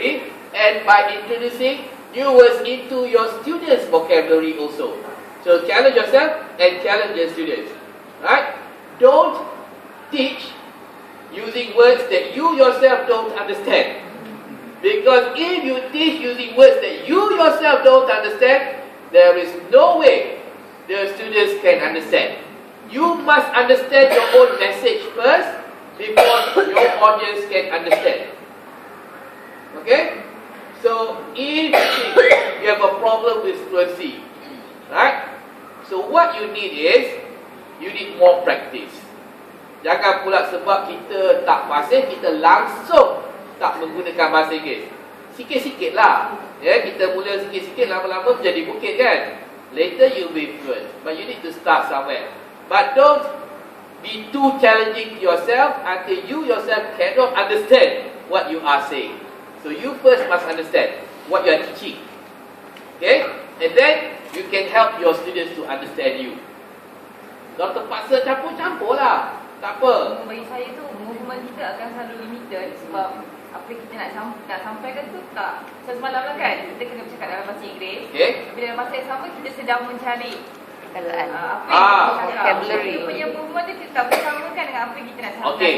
and by introducing new words into your students' vocabulary also. So challenge yourself and challenge your students. Right? Don't teach using words that you yourself don't understand. Because if you teach using words that you yourself don't understand, there is no way the students can understand. You must understand your own message first before your audience can understand. If you have a problem with fluency, right? So, what you need is, you need more practice. Jangan pula sebab kita tak fasih, kita langsung tak menggunakan bahasa Inggeris. Sikit-sikit lah. Ya, kita mula sikit-sikit, lama-lama menjadi bukit kan? Later you be fluent. But you need to start somewhere. But don't be too challenging yourself until you yourself cannot understand what you are saying. So you first must understand what you are teaching. Okay? And then you can help your students to understand you. Kalau terpaksa campur-campur lah. Tak apa. Bagi saya tu movement kita akan selalu limited sebab apa kita nak, sam- nak sampaikan tu tak so, semalam lah kan kita kena bercakap dalam bahasa Inggeris Okay? tapi dalam masa yang sama kita sedang mencari Kalaan. uh, apa Ah, yang kita cakap vocabulary. Dia punya movement tu kita tak bersamakan dengan apa yang kita nak sampaikan Okay.